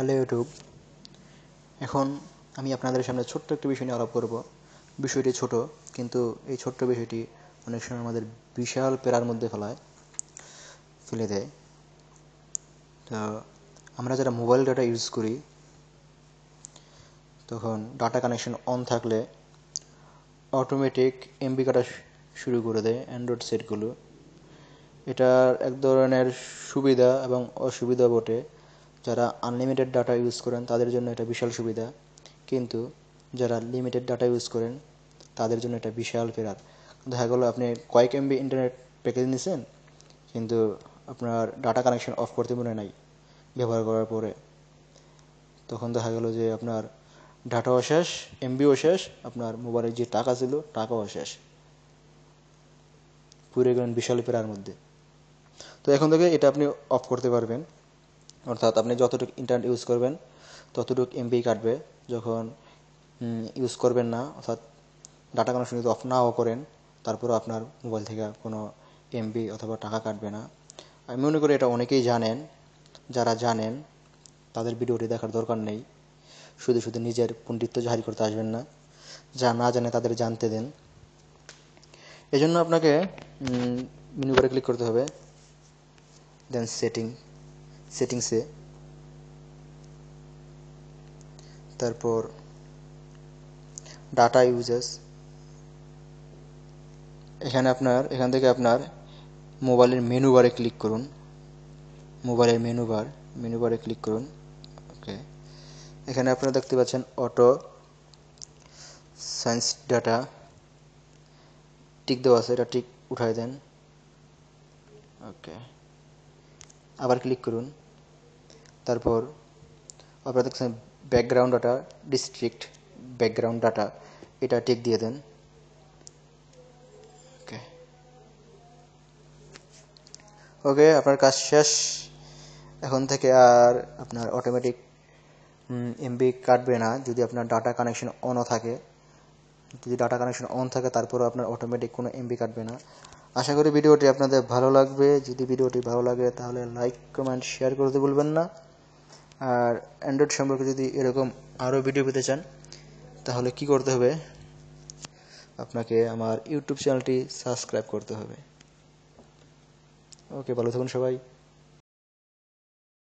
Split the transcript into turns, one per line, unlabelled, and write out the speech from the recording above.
Hello YouTube এখন আমি আপনাদের সামনে ছোট্ট একটি বিষয় নিয়ে আলাপ করব। বিষয়টি ছোট, কিন্তু এই ছোট্ট বিষয়টি অনেক সময় আমাদের বিশাল পেরার মধ্যে ফেলায়, ফেলে দেয়। তো আমরা যারা মোবাইল ডাটা ইউজ করি, তখন ডাটা কানেকশন অন থাকলে অটোমেটিক এমবি কাটা শুরু করে দেয় অ্যান্ড্রয়েড সেটগুলো এটার এক ধরনের সুবিধা এবং অসুবিধা বটে। যারা আনলিমিটেড ডাটা ইউজ করেন, তাদের জন্য এটা বিশাল সুবিধা। কিন্তু যারা লিমিটেড ডাটা ইউজ করেন, তাদের জন্য এটা বিশাল ফেরার দেখা গেলো, আপনি কয়েক এমবি ইন্টারনেট প্যাকেজ নিয়েছেন কিন্তু আপনার ডাটা কানেকশন অফ করতে মনে নাই, ব্যবহার করার পরে। তখন দেখা গেল যে আপনার ডাটাও শেষ এমবিও শেষ, আপনার মোবাইলের যে টাকা ছিল, টাকাও শেষ। পুরে গেলেন বিশাল পেরার মধ্যে। তো এখন থেকে এটা আপনি অফ করতে পারবেন। অর্থাৎ আপনি যতটুকু ইন্টারনেট ইউজ করবেন, ততটুকু এমবি কাটবে। যখন ইউজ করবেন না, অর্থাৎ ডাটা কানেকশন যদি অফ নাও করেন, তারপরেও আপনার মোবাইল থেকে কোনো এমবি অথবা টাকা কাটবে না। আমি মনে করি এটা অনেকেই জানেন, যারা জানেন, তাদের ভিডিওটি দেখার দরকার নেই। শুধু শুধু নিজের পণ্ডিত্য জারি করতে আসবেন না। যা না জানে তাদের জানতে দেন। এজন্য আপনাকে মেনু বারে ক্লিক করতে হবে। দেন সেটিং সেটিংসে তারপর ডাটা ইউজেস এখানে আপনার, এখান থেকে আপনার মোবাইলের মেনু বারে ক্লিক করুন। মোবাইলের মেনু বার মেনু বারে ক্লিক করুন। ওকে এখানে আপনারা দেখতে পাচ্ছেন অটো সায়েন্স ডাটা টিক দেওয়া আছে, এটা টিক উঠাই দেন। ওকে আবার ক্লিক করুন। তারপর আপনারা দেখছেন background data district background data এটা টিক দিয়ে দেন। ওকে ওকে আপনার কাজ শেষ। এখন থেকে আর আপনার অটোমেটিক এমবি কাটবে না। যদি আপনার ডাটা কানেকশন অনও থাকে, যদি ডাটা কানেকশন অন থাকে, তারপরেও আপনার অটোমেটিক কোনো এমবি কাটবে না। আশা করি ভিডিওটি আপনাদের ভালো লাগবে। যদি ভিডিওটি ভালো লাগে, তাহলে লাইক কমেন্ট শেয়ার করতে ভুলবেন না। আর অ্যান্ড্রয়েড সম্পর্কে যদি এরকম আরও ভিডিও পেতে চান, তাহলে কি করতে হবে? আপনাকে আমার ইউটিউব চ্যানেলটি সাবস্ক্রাইব করতে হবে। ওকে ভালো থাকুন সবাই।